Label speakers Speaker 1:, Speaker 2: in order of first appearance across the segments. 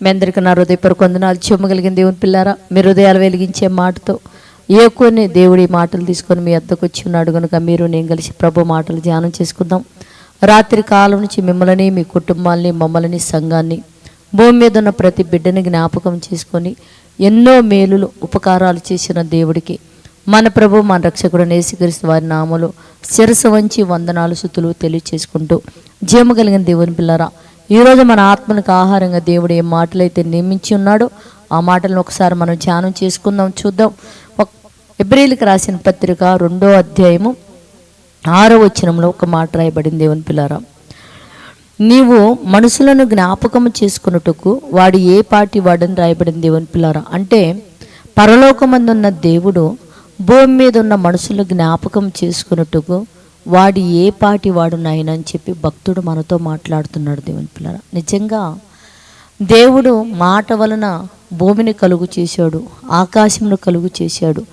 Speaker 1: మీ అందరికీ నా హృదయపూర్వక వందనాలు. చెమ్మగలిగిన దేవుని పిల్లారా మీ హృదయాలు వెలిగించే మాటతో ఏ కొన్ని దేవుడి మాటలు తీసుకొని మీ అద్దకు వచ్చి ఉన్నాడు కనుక మీరు నేను కలిసి ప్రభు మాటలు ధ్యానం చేసుకుందాం. రాత్రి కాలం నుంచి మిమ్మల్ని మీ కుటుంబాల్ని మమ్మల్ని సంఘాన్ని భూమి మీద ఉన్న ప్రతి బిడ్డని జ్ఞాపకం చేసుకొని ఎన్నో మేలులు ఉపకారాలు చేసిన దేవుడికి మన ప్రభు మన రక్షకుడు నేసికరిస్తు వారి నామలు శిరస వంచి వందనాలు సుతులు తెలియచేసుకుంటూ జీమ కలిగిన దేవుని పిల్లరా ఈరోజు మన ఆత్మనికి ఆహారంగా దేవుడు ఏ మాటలైతే నియమించి ఉన్నాడో ఆ మాటలను ఒకసారి మనం ధ్యానం చేసుకుందాం చూద్దాం. ఎబ్రిల్కి రాసిన పత్రిక రెండో అధ్యాయము ఆరో వచనంలో ఒక మాట రాయబడింది దేవుని పిల్లారా. నీవు మనుషులను జ్ఞాపకం చేసుకున్నట్టుకు వాడు ఏ పాటి వాడని రాయబడింది దేవుని పిల్లారా. అంటే పరలోకమందున్న దేవుడు భూమి మీద ఉన్న మనుషులు జ్ఞాపకం చేసుకున్నట్టుకు వాడు ఏ పాటి వాడు నాయన అని చెప్పి భక్తుడు మనతో మాట్లాడుతున్నాడు దేవుని పిల్లరా. నిజంగా దేవుడు మాట వలన భూమిని కలుగు చేశాడు ఆకాశమును కలుగు చేశాడు.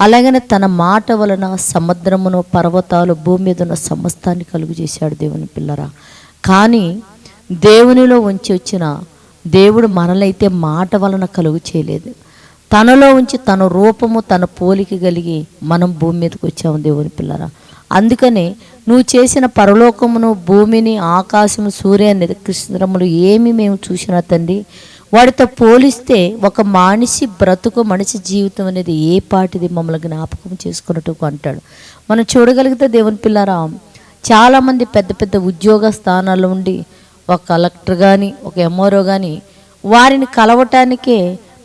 Speaker 1: అలాగనే తన మాట వలన సముద్రమును పర్వతాలు భూమి మీద ఉన్న సమస్తాన్ని కలుగు చేశాడు దేవుని పిల్లరా. కానీ దేవునిలో ఉంచి వచ్చిన దేవుడు మనలైతే మాట వలన కలుగు చేయలేదు. తనలో ఉంచి తన రూపము తన పోలిక కలిగి మనం భూమి మీదకి వచ్చాము దేవుని పిల్లరా. అందుకనే నువ్వు చేసిన పరలోకమును భూమిని ఆకాశము సూర్య నిరకృష్ణములు ఏమి మేము చూసినా తండ్రి వాటితో పోలిస్తే ఒక మనిషి బ్రతుకు మనిషి జీవితం అనేది ఏ పాటిది మమ్మల్ని జ్ఞాపకం చేసుకున్నట్టుకు అంటాడు. మనం చూడగలిగితే దేవుని పిల్లరా చాలామంది పెద్ద పెద్ద ఉద్యోగ స్థానాల్లో ఉండి ఒక కలెక్టర్ కానీ ఒక ఎంఆర్ఓ కానీ వారిని కలవటానికే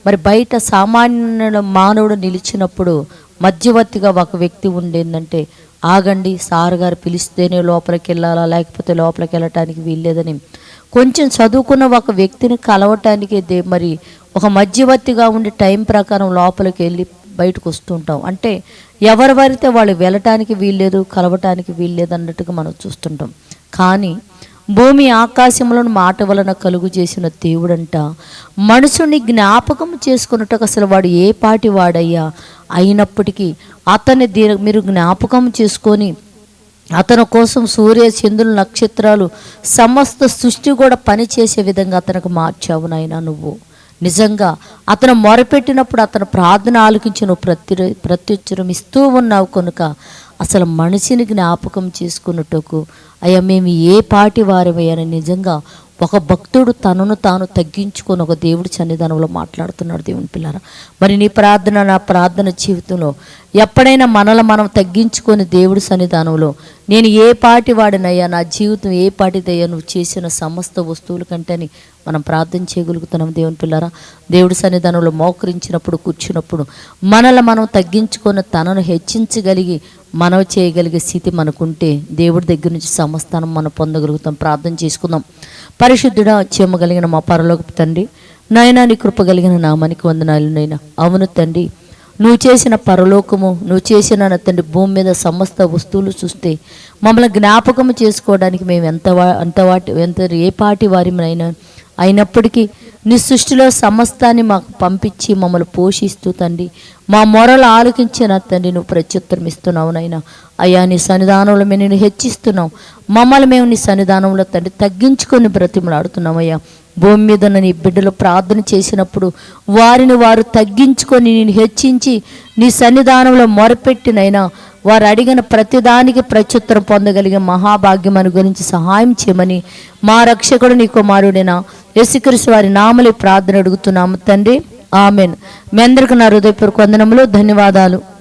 Speaker 1: మరి బయట సామాన్యుడు మానవుడు నిలిచినప్పుడు మధ్యవర్తిగా ఒక వ్యక్తి ఉండేందంటే ఆగండి సార్ గారు పిలిస్తేనే లోపలికి వెళ్ళాలా లేకపోతే లోపలికి వెళ్ళటానికి వీల్లేదని. కొంచెం చదువుకున్న ఒక వ్యక్తిని కలవటానికి దే మరి ఒక మధ్యవర్తిగా ఉండి టైం ప్రకారం లోపలికి వెళ్ళి బయటకు వస్తుంటాం. అంటే ఎవరి వారితే వాళ్ళు వెళ్ళటానికి వీల్లేదు కలవటానికి వీల్లేదు అన్నట్టుగా మనం చూస్తుంటాం. కానీ భూమి ఆకాశములను మాట వలన కలుగు చేసిన దేవుడంట. మనుషుని జ్ఞాపకం చేసుకున్నట్టుకు అసలు వాడు ఏ పాటి వాడయ్యా? అయినప్పటికీ అతన్ని దీని మీరు జ్ఞాపకం చేసుకొని అతని కోసం సూర్య చంద్రులు నక్షత్రాలు సమస్త సృష్టి కూడా పనిచేసే విధంగా అతనికి మార్చావు నాయనా నువ్వు. నిజంగా అతను మొరపెట్టినప్పుడు అతను ప్రార్థన ఆలకించిన ప్రతి ప్రత్యుత్తరం ఇస్తూ ఉన్నావు కనుక అసలు మనిషిని జ్ఞాపకం చేసుకున్నట్టుకు అయ్యా మేము ఏ పాటి వారమయ్యాని నిజంగా ఒక భక్తుడు తనను తాను తగ్గించుకొని ఒక దేవుడి సన్నిధానంలో మాట్లాడుతున్నాడు దేవుని పిల్లరా. మరి నీ ప్రార్థన నా ప్రార్థన జీవితంలో ఎప్పుడైనా మనల మనం తగ్గించుకొని దేవుడి సన్నిధానంలో నేను ఏ పాటి వాడినయ్యా నా జీవితం ఏ పాటిదయ్యా నువ్వు చేసిన సమస్త వస్తువుల కంటేని మనం ప్రార్థన చేయగలుగుతున్నాం దేవుని పిల్లరా. దేవుడి సన్నిధానంలో మోకరించినప్పుడు కూర్చున్నప్పుడు మనల మనం తగ్గించుకొని తనను హెచ్చించగలిగి మనవ చేయగలిగే స్థితి మనకుంటే దేవుడి దగ్గర నుంచి సమస్తానం మనం పొందగలుగుతాం. ప్రార్థన చేసుకుందాం. పరిశుద్ధుడా చెమ్మగలిగిన మా పరలోకపు తండ్రి నాయనా నీ కృప కలిగిన నామానికి వందనాలు నైనా. అవును తండ్రి నువ్వు చేసిన పరలోకము నువ్వు చేసిన తండ్రి భూమి మీద సమస్త వస్తువులు చూస్తే మమ్మల్ని జ్ఞాపకము చేసుకోవడానికి మేము ఎంత ఎంత వాటి ఎంత ఏ పాటి వారిమైనా అయినప్పటికీ నీ సృష్టిలో సమస్తాన్ని మాకు పంపించి మమ్మల్ని పోషిస్తూ తండ్రి మా మొరలు ఆలకించిన తండ్రి నువ్వు ప్రత్యుత్తరం ఇస్తున్నావు నైనా అయ్యా నీ సన్నిధానంలో మేము నేను హెచ్చిస్తున్నావు మమ్మల్ని మేము నీ సన్నిధానంలో తండ్రి తగ్గించుకొని బ్రతిమలాడుతున్నాం అయ్యా. భూమి మీద ఉన్న నీ బిడ్డలు ప్రార్థన చేసినప్పుడు వారిని వారు తగ్గించుకొని నేను హెచ్చించి నీ సన్నిధానంలో మొరపెట్టినైనా వారు అడిగిన ప్రతిదానికి ప్రత్యుత్తరం పొందగలిగే మహాభాగ్యం అని గురించి సహాయం చేయమని మా రక్షకుడు నీ కుమారుడైన యశుకృష్ణ వారి నామలి ప్రార్థన అడుగుతున్నాము. తండ్రి ఆమెన్. మీ అందరికీ నా హృదయపూర్వక వందనములు ధన్యవాదాలు.